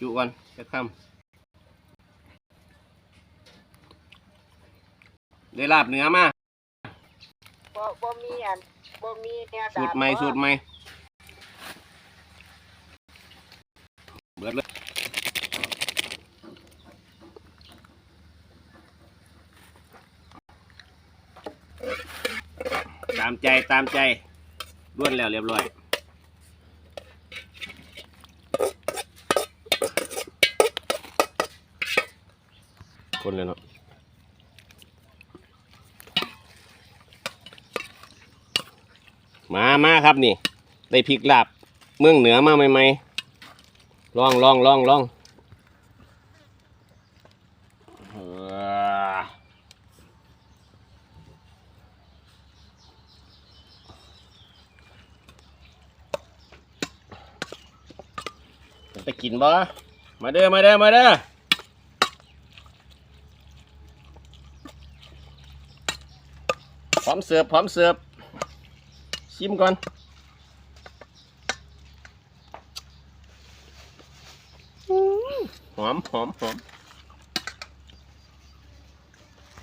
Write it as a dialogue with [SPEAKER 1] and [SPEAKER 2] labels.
[SPEAKER 1] จุก่อนจะคำได้ลาบเนื้อมา
[SPEAKER 2] บ่บ่มีอันบ่มีเนี่ย
[SPEAKER 1] สูตรใหม่สูตรใหม่เบิดเลยตามใจตามใจล้วนแล้วเรียบร้อย คนเลยเนาะมามาครับนี่ ได้พริกลาบเมืองเหนือมาใหม่ๆลองลองลองลองเออไปกินบ่ มาเด้อ มาเด้อ มาเด้อ พร้อมเสิร์ฟพร้อมเสิร์ฟชิมก่อนอื้อหอมหอมหอม